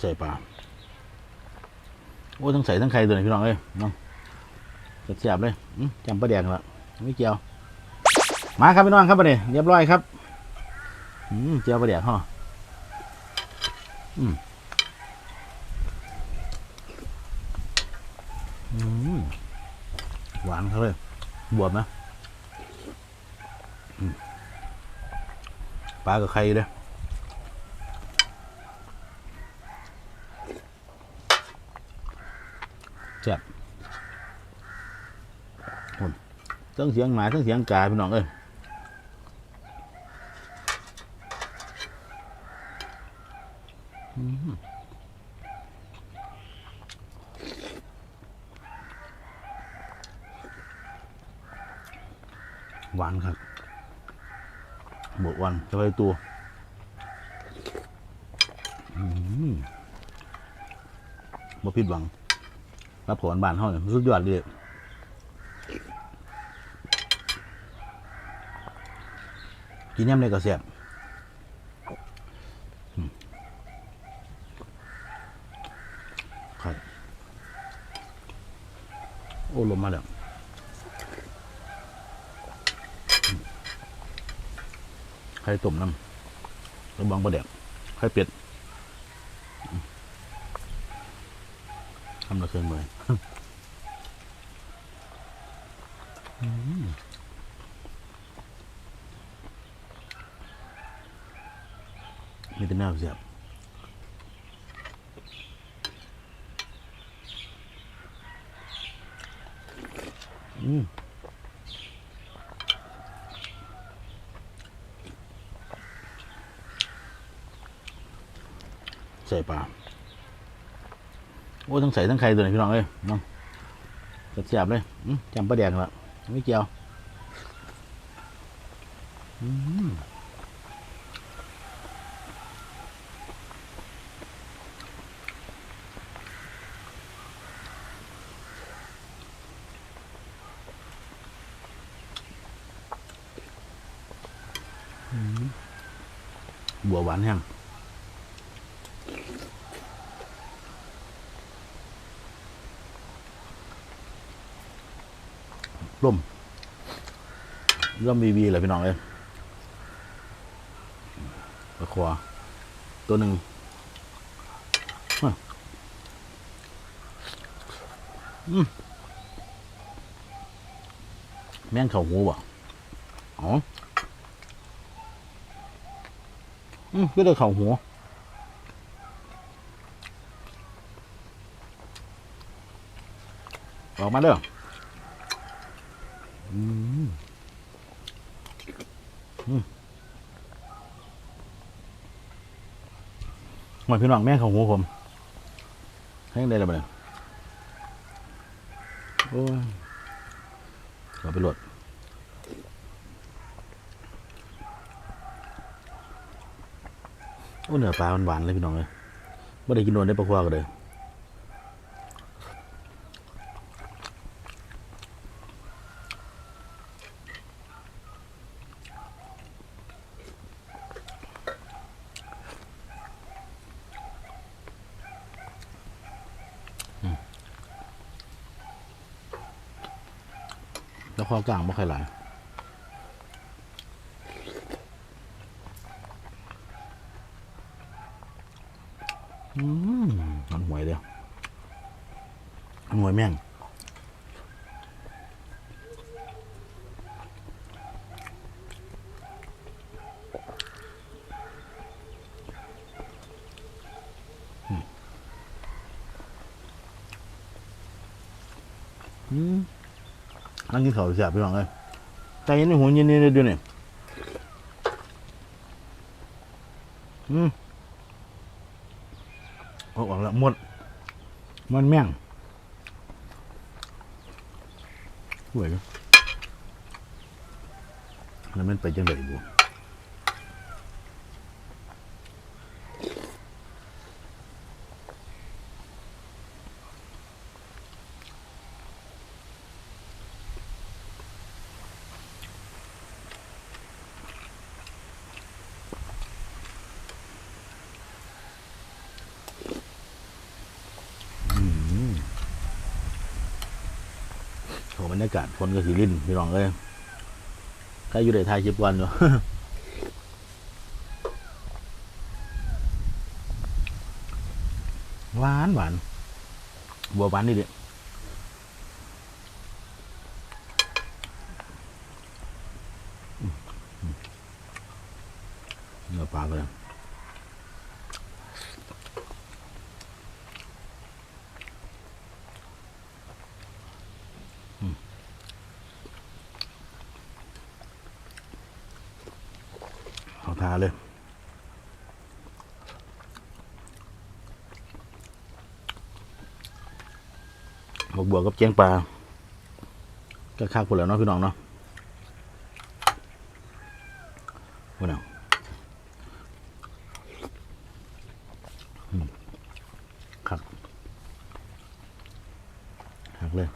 ใส่ปลาโอ้ทั้งใส่ทั้งไข่ตัวนี้พี่น้องเอ้ยน้องเสียบเลยจำปลาแดงละไม่เกี่ยว มาครับพี่น้องครับประเดี๋ยเรียบร้อยครับอืมเจียวปลาแดกห่ออืมอืมหวานเขาเลยบวบนะอืมปลากับไข่เลย แซ่บหุ่นเสียงเสียงหมาเสียงเสียงกาพี่น้องเอ้ยหวานครับบวกวันจะไปตัวมบ่ผิดหวัง รับผลบานเท่าสุดยอดเลยกินยำเลยก็แซ่บครับโอ้ลมมาแล้วอืมไข่ต้มน้ำระบังปลาแดกไข่เป็ดอืม ทำละเครื่องเลยมีแต่แนวเสียบอืมใส่ปลา โอ้ทั้งใส่ทั้งไข่ตัวนี้พี่น้องเอ้ยน้องเสียบๆเลยอื้อจำปลาแดงละไม่เกี่ยวอืมบัวหวานแห้ง ร่มร่มวีวีเลยพี่น้องเลยตะควาตัวหนึ่งอืมแม่งเข่าหูบ่อ๋ออืมก็ได้เข่าหัวออกมาเด้อ อืมอืมหมยพี่น้องแม่ข่าหัวผมให้ได้แล้วบ่เนี่ยโอ้ยเราไปโหลดโอ้เนื้อปลามันหวานเลยพี่น้องเลยไม่ได้กินโดนได้ปลาควากันเลย แล้วข้อกลางไม่ค่อยหลายอืมมันหวยเดียวมันหวยแม่งอืมอืม นั่งกินข้าวเสียบไปบ้างเลยใจเย็นในหัวเย็นนี่เลยดูนี่อืมออกออกแล้วหมดมันแม่งสวยอยู่แล้วมันไปจังไดบุ รยากาศฝนก็สีลิ่นพี่น้องเอ้ยใกล้อยู่ในไทายชิบวันอยู่หวานหวานบัวหวานนี่ดิอืมอืมเนื้อปลาเลยอืม เอาทาเลยบวกบวกกับเจียงปลาก็คักพวกแล้วเนาะพี่น้องเนาะพวกน้องอืมคักคักเลย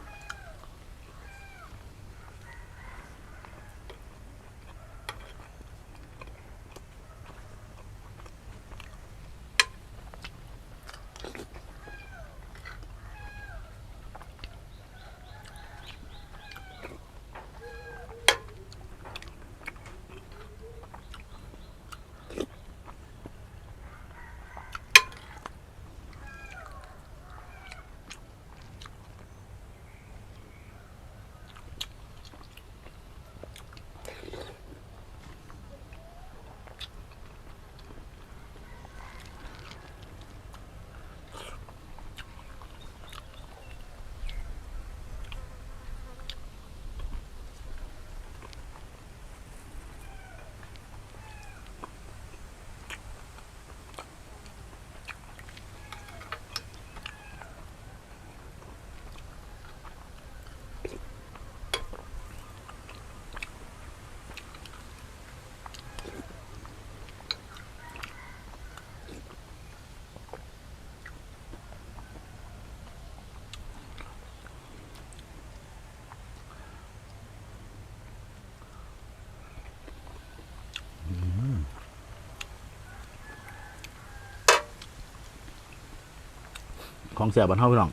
ของเสียบันเท่าพี่น้อง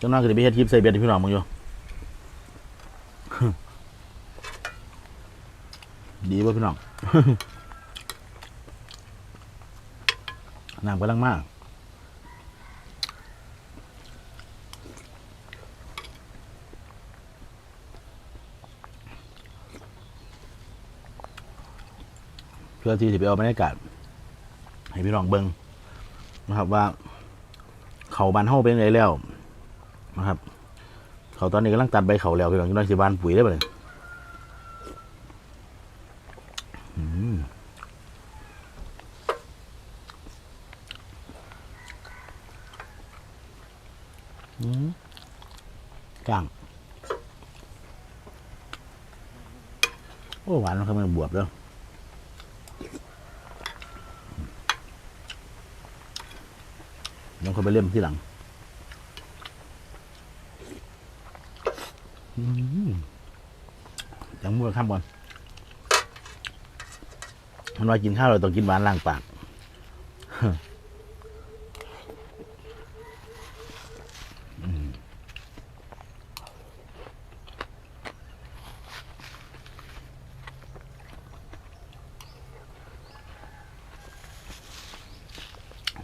จังนั้นก็จะไปเฮ็ดคลิปใส่เบ็ดพี่น้องมึงอยู่ดีป่ะพี่น้องน้ำกำลังมากเพื่อที่จะไปเอาบรรยากาศให้พี่น้องเบิงนะครับว่า เขาบานเฮาเป็นไงแล้วนะครับ เขาตอนนี้กำลังตัดใบเขาแล้วพี่น้องอยู่ในสิบานปุ๋ยได้ปะเลยอืมอืมกลางโอ้หวานนะครับมันบวบแล้ว ยังคนไปเล่มที่หลังอืมจังมือข้ามบอลมันว่ากินข้าวเราต้องกินหวานล้างปาก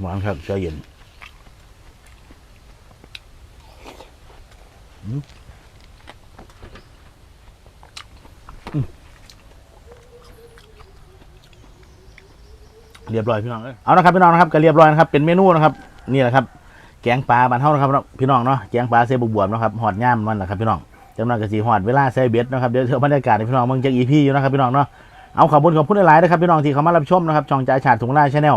หวานครับเช้าเย็น เรียบร้อยพี่น้องเอ้ยเอานะครับพี่น้องนะครับก็เรียบร้อยนะครับเป็นเมนูนะครับนี่แหละครับ แกงปลาบานเท่านะครับพี่น้องเนาะแกงปลาเซบวบนะครับหอดย่ามมันแหละครับพี่น้องจำนวนกระสีหอดเวลาใส่เบ็ดนะครับเดี๋ยวเถอะบรรยากาศให้พี่น้องมืองจากอีพีอยู่นะครับพี่น้องเนาะเอาขอบคุณขอบคุณหลายๆนะครับพี่น้องที่เขามารับชมนะครับช่องจ่ายฉาดถุงล่าชาแนล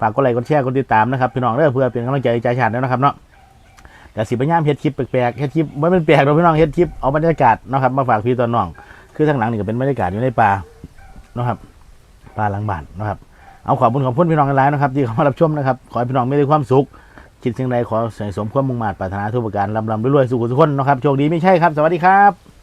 ฝากกดไลค์กดแชร์กดติดตามนะครับพี่น้องเด้อเพื่อเป็นกำลังใจใจ่ายฉาดด้วยนะครับเนาะ แต่สิพยายามเฮ็ดคลิปแปลกๆเฮ็ดคลิปไม่เป็นแปลกเราพี่น้องเฮ็ดคลิปเอาบรรยากาศนะครับมาฝากพี่ตอนน้อง คือทางหลังนี่ก็เป็นบรรยากาศอยู่ในป่านะครับป่าหลังบ้านนะครับเอาขอบคุณขอบคุณพี่น้องกันหลายนะครับ ที่เข้ามารับชมนะครับขอให้พี่น้องมีแต่ความสุขคิดสิ่งใดขอใส่สมความมุ่งมั่นปรารถนาทุกประการลำลำรวยๆสุขทุกคนนะครับโชคดีไม่ใช่ครับ สวัสดีครับ